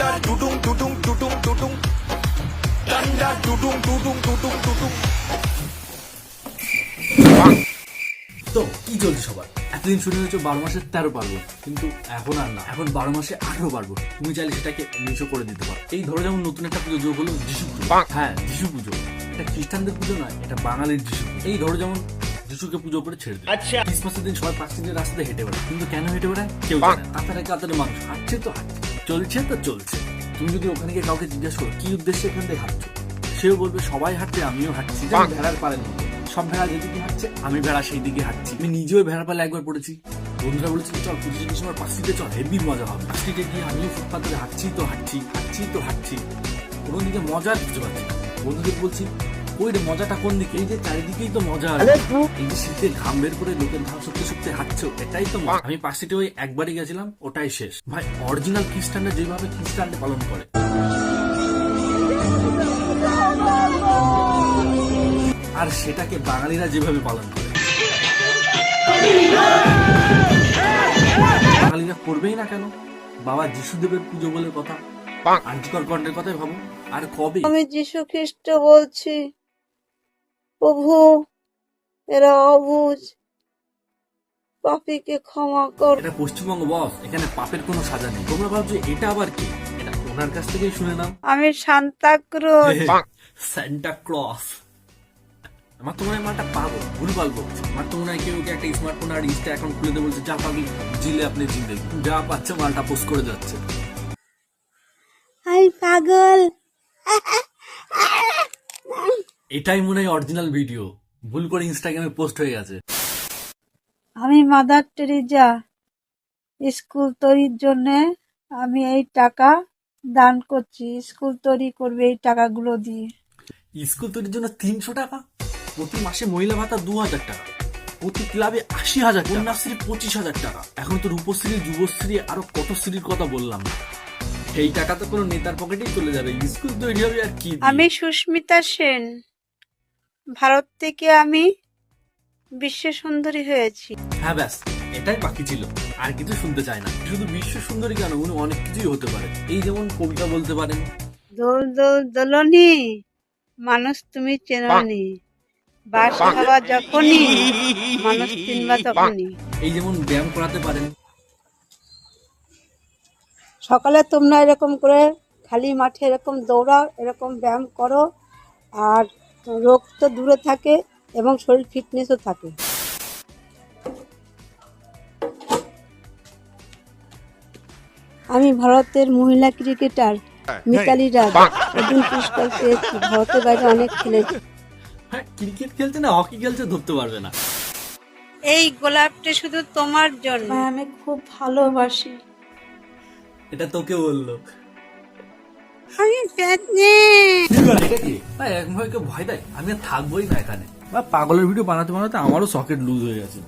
ডান্ডা টুটুং টুটুং টুটুং টুটুং ডান্ডা টুটুং টুটুং টুটুং টুটুং তো কি চলছে সবার? এতদিন শুনে হয়েছে বারো মাসে তেরো পারব কিন্তু এখন আর না। এখন বারো মাসে আঠারো পারব তুমি চাইলে সেটাকে উনিশও করে দিতে পারো। এই ধরো যেমন নতুন একটা পুজো যোগ হলো যিশু পুজো। হ্যাঁ যিশু পুজো। এটা খ্রিস্টানদের পুজো নয় এটা বাঙালির যিশু পুজো। এই ধরো যেমন যিশুকে পুজো করে ছেড়ে দিল আচ্ছা। ক্রিসমাসের দিন সবাই পাঁচ দিনের রাস্তাতে হেঁটে বেড়ায়। কিন্তু কেন হেঁটে বেড়ায়? কেউ জানে। কাতারে কাতারে মানুষ হাঁটছে তো হাঁটছে। চলছে তো চলছে। তুমি যদি ওখানে গিয়ে কাউকে জিজ্ঞাসা করো কি উদ্দেশ্যে এখান থেকে হাঁটছো? সেও বলবে সবাই হাঁটছে আমিও হাঁটছি। যেমন ভেড়ার পারে সব ভেড়া যেদিকে হাঁটছে আমি ভেড়া সেই দিকে হাঁটছি। আমি নিজেও ভেড়ার পালে একবার পড়েছি। বন্ধুরা বলেছিল চল ডিসেম্বর পাঁচ সিটে চল হেভি মজা হবে। সিটে গিয়ে আমিও ফুটপাথ ধরে হাঁটছি তো হাঁটছি হাঁটছি তো হাঁটছি। কোনো দিকে মজা বুঝতে পারছি। বন্ধুদের বলছি ওই মজাটা কোন দিকে? এই যে চারিদিকেই তো মজা আছে। এই যে শীতে ঘাম বের করে লোকের ঘাম শুকতে শুকতে হাঁটছো এটাই তো মজা। আমি সিটে ওই একবারই গেছিলাম ওটাই শেষ। ভাই অরিজিনাল খ্রিস্টানরা যেভাবে খ্রিস্টানরা পালন করে। আর সেটাকে বাঙালিরা যেভাবে পালন করে। বাঙালিরা করবেই না কেন? বাবা যিশুদেবের পুজো বলে কথা। আর্যকর কণ্ঠের কথাই ভাবো। আর কবে? আমি যীশু খ্রিস্ট বলছি। প্রভু এরা অবুঝ পাপিকে ক্ষমা কর। এটা পশ্চিমবঙ্গ বস। এখানে পাপের কোনো সাজা নেই। তোমরা ভাবছ এটা আবার কি? এটা ওনার কাছ থেকেই শুনে নাও। আমি সান্তাক্রুজ সান্টা ক্লস আমার তো মনে হয় মালটা পাবো ভুল ভালো বলছে। আমার তো মনে হয় কেউ একটা স্মার্টফোন আর ইনস্টা অ্যাকাউন্ট খুলে দিয়ে বলছে যা পাবি জিলে আপনি জিন্দগি যা পাচ্ছে মালটা পোস্ট করে যাচ্ছে। আই পাগল। এটাই মনে হয় অরিজিনাল ভিডিও ভুল করে ইনস্টাগ্রামে পোস্ট হয়ে গেছে। আমি মাদার টেরিজা স্কুল তৈরির জন্য আমি এই টাকা দান করছি। স্কুল তৈরি করবে এই টাকাগুলো দিয়ে। স্কুল তৈরির জন্য তিনশো টাকা? প্রতি মাসে মহিলা ভাতা দু হাজার টাকা। প্রতি ক্লাবে আশি হাজার কন্যাশ্রী পঁচিশ হাজার টাকা। এখন তো রূপশ্রী যুবশ্রী আরও কত শ্রীর কথা বললাম। এই টাকা তো কোনো নেতার পকেটেই চলে যাবে। স্কুল তৈরি হবে আর কি আমি সুস্মিতা সেন। ভারত থেকে আমি বিশ্ব সুন্দরী হয়েছি। হ্যাঁ ব্যাস এটাই বাকি ছিল। আর কিছু শুনতে চায় না। শুধু বিশ্ব সুন্দরী কেন? উনি অনেক কিছুই হতে পারে। এই যেমন কবিতা বলতে পারেন? দোল দোল দোলনি। মানুষ তুমি চেননি। বাস খাওয়া যখনই মানুষ চিনবা তখনই। এই যেমন ব্যায়াম করাতে পারেন। সকালে তোমরা এরকম করে খালি মাঠে এরকম দৌড়াও এরকম ব্যায়াম করো। আর রোগ তো দূরে থাকে এবং শরীর ফিটনেসও থাকে। আমি ভারতের মহিলা ক্রিকেটার মিতালি রাজ। অর্জুন পুরস্কার পেয়েছি। ভারতের বাইরে অনেক খেলেছি। হ্যাঁ ক্রিকেট খেলছে না হকি খেলছে ধরতে পারবে না। এই গোলাপটা শুধু তোমার জন্য। আমি খুব ভালোবাসি। এটা তোকে বলল। আমি পেতনি ভাই এক ভাই কেউ ভয় দেয়? আমি আর থাকবোই না এখানে। বা পাগলের ভিডিও বানাতে বানাতে আমারও সকেট লুজ হয়ে গেছে।